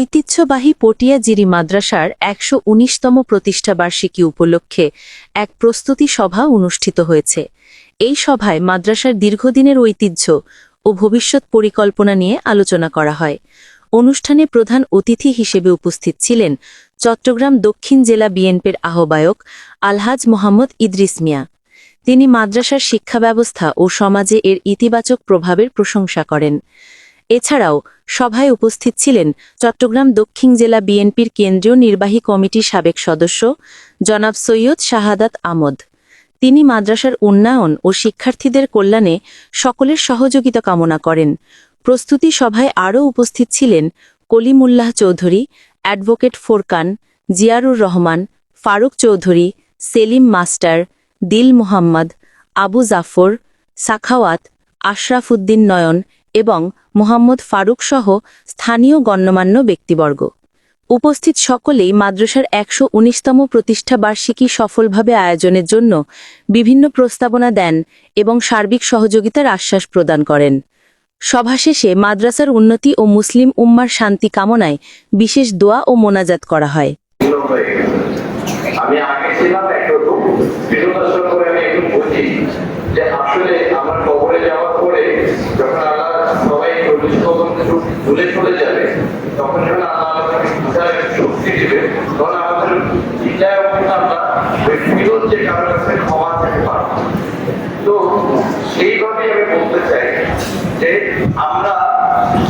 ঐতিহ্যবাহী পটিয়া জিরি মাদ্রাসার একশো উনিশতম প্রতিষ্ঠাবার্ষিকী উপলক্ষে এক প্রস্তুতি সভা অনুষ্ঠিত হয়েছে। এই সভায় মাদ্রাসার দীর্ঘদিনের ঐতিহ্য ও ভবিষ্যৎ পরিকল্পনা নিয়ে আলোচনা করা হয়। অনুষ্ঠানে প্রধান অতিথি হিসেবে উপস্থিত ছিলেন চট্টগ্রাম দক্ষিণ জেলা বিএনপির আহ্বায়ক আলহাজ মোহাম্মদ ইদ্রিস মিয়া। তিনি মাদ্রাসার শিক্ষা ব্যবস্থা ও সমাজে এর ইতিবাচক প্রভাবের প্রশংসা করেন। এছাড়াও সভায় উপস্থিত ছিলেন চট্টগ্রাম দক্ষিণ জেলা বিএনপির কেন্দ্রীয় নির্বাহী কমিটির সাবেক সদস্য জনাব সৈয়দ শাহাদাত আমদ তিনি মাদ্রাসার উন্নয়ন ও শিক্ষার্থীদের কল্যাণে সকলের সহযোগিতা কামনা করেন। প্রস্তুতি সভায় আরও উপস্থিত ছিলেন কলিমুল্লাহ চৌধুরী, অ্যাডভোকেট ফোরকান, জিয়ারুর রহমান, ফারুক চৌধুরী, সেলিম মাস্টার, দিল মোহাম্মদ, আবু জাফর, সাখাওয়াত, আশরাফ উদ্দিন নয়ন এবং মোহাম্মদ ফারুক সহ স্থানীয় গণ্যমান্য ব্যক্তিবর্গ উপস্থিত সকলেই মাদ্রাসার একশো উনিশতম প্রতিষ্ঠা বার্ষিকী সফলভাবে আয়োজনের জন্য বিভিন্ন প্রস্তাবনা দেন এবং সার্বিক সহযোগিতার আশ্বাস প্রদান করেন সভা শেষে মাদ্রাসার উন্নতি ও মুসলিম উম্মার শান্তি কামনায় বিশেষ দোয়া ও মোনাজাত করা হয়। আমি আগে ছিলাম বিরোধাচরণ করে আমি একটু দূরে চলে যাবে, তখন যখন আল্লাহ বিচারের শক্তি দিবে। তখন আমাদের বিচার আমরা যে কারোর কাছে ক্ষমা তো সেইভাবে আমি বলতে চাই যে আমরা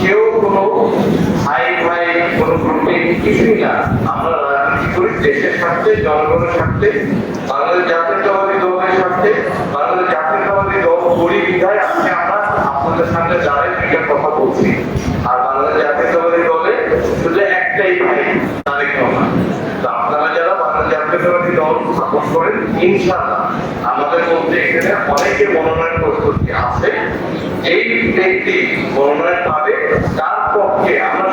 কেউ কোনো ভাই ভাই, কোনো গ্রুপে কিছুই না। আমরা রাজনীতি করি, দেশের স্বার্থে, জনগণের স্বার্থে, বাংলাদেশ দলের স্বার্থে, বাংলাদেশ দল করি বিধায় আজকে আপনাদের সামনে দাঁড়াই দুইটা কথা বলছি। আর বাংলাদেশ জাতীয়তাবাদী দলে শুধু একটাই ভাই, তারেক রহমান। তো আপনারা যারা বাংলাদেশ জাতীয়তাবাদী দল সাপোর্ট করেন, ইনশাআল্লাহ আমাদের মধ্যে এখানে অনেকে মনোনয়ন প্রস্তুতি আছে। এই ব্যক্তি মনোনয়ন পাবে, তার পক্ষে আমরা